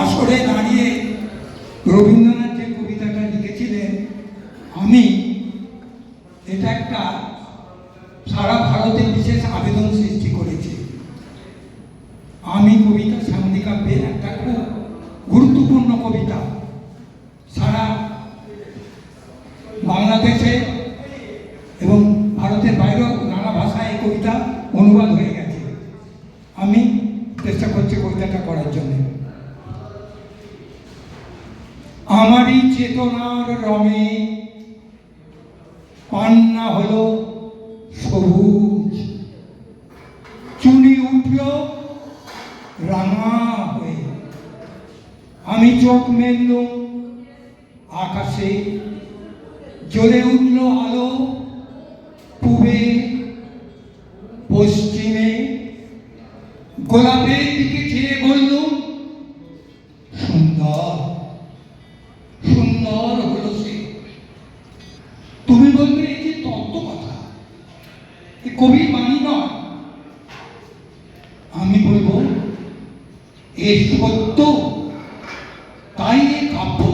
আসরে দাঁড়িয়ে রবীন্দ্রনাথ যে কবিতাটা লিখেছিলেন, আমি এটা একটা সারা ভারতে বিশেষ আবেদন সৃষ্টি করেছে। আমি কবিতা শ্যামলী কাব্যের একটা খুব গুরুত্বপূর্ণ কবিতা। সারা বাংলাদেশে এবং ভারতের বাইরেও নানা ভাষায় এই কবিতা অনুবাদ হয়ে গেছে। আমি চেষ্টা করছি কবিতাটা করার জন্য আমারই চেতনার রঙে। পান্না হল সবুজ। চুনি উঠল রাঙা হয়ে। আমি চোখ মেললুম আকাশে। জ্বলে উঠল আলো পূবে। পশ্চিমে। গোলাপের দিকে চেয়ে বললুম সুন্দর সুন্দর হলো সে তুমি বলবে এই যে তত্ত্ব কথা এ কবির বাণী নয়। আমি বলব, এ সত্য তাই এ কাব্য।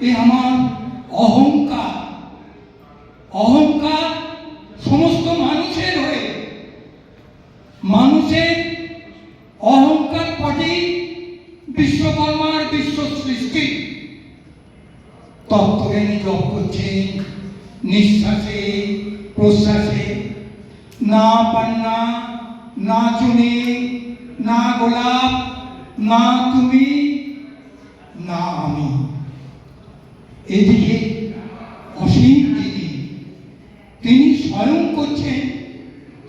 এ আমার অহংকার। অহংকার সমস্ত মানুষের হয়ে। মানুষের অহংকার পটে বিশ্বকর্মার বিশ্ব সৃষ্টি। তত্ত্বজ্ঞানী জপ করছেন, নিঃশ্বাসে প্রশ্বাসে না পান্না, না চুনি, না গোলাপ, না তুমি, না আমি। এদিকে অসীম দিদি তিনি স্বয়ং করছেন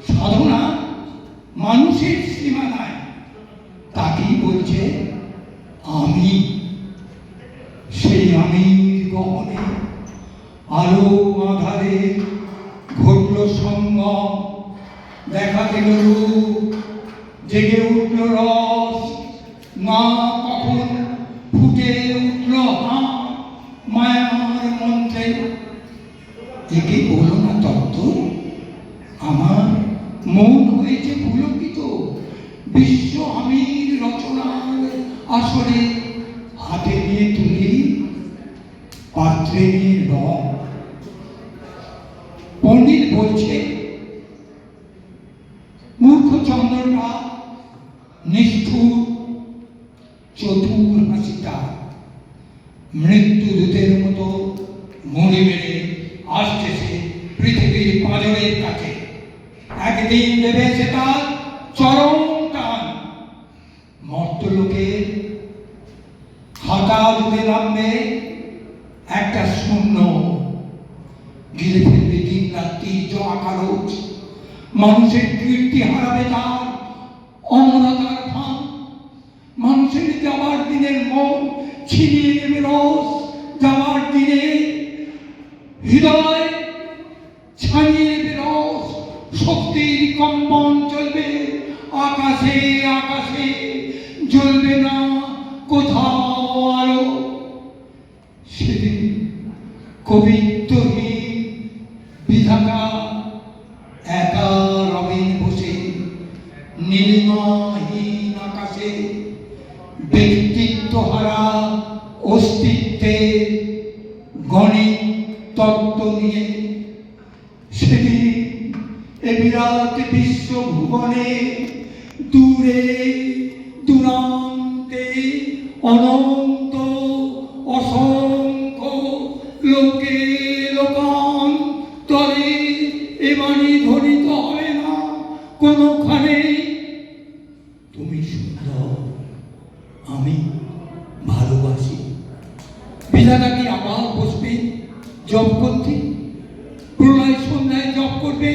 সাধনা মানুষের সীমানায়। তাকেই বলছে আমি। সেই আমি গহনে আলো আধারে সঙ্গম দেখা গেল রূপ, জেগে উঠল রস। না কখন ফুটে উঠল হাঁ মায়ার মন্ত্রে। একে বলো না তত্ত্ব, আমার মন হয়েছে পুলকিত। বিশ্ব আমির রচনার আসরে হাতে নিয়ে তুলি পাত্রে নিয়ে রং পণ্ডিত বলছে চতুর হাসিটা মৃত্যু দূতের মতো মেরে আসতেছে পৃথিবীর পাঁজরের কাছে। একদিন দেবে সে তার চরম টান। হাতা জুড়ে নামবে, একটা শূন্য। গিলে ফেলবে দিন রাত্রি জমা কারোজ মানুষের কীর্তি হারাবে তার দিনের মন ছিনিয়ে নেবে রস যাওয়ার দিনে। হৃদয় ছাড়িয়ে নেবে রস, শক্তির কম্পন চলবে আকাশে আকাশে। জ্বলবে না কোথাও আলো। সেদিন কবিত্বহীন গণিত, তত্ত্ব নিয়ে এ বিরাট বিশ্ব ভুবনে দূরে, দূরান্তে অনন্ত অসংখ্য লোকে লোকান তরে হয় না কোনোখানে। তুমি আমি ভালোবাসি। বিধাতা কি আবার বসবে জব করতে প্রলয় সন্ধ্যায় জব করবে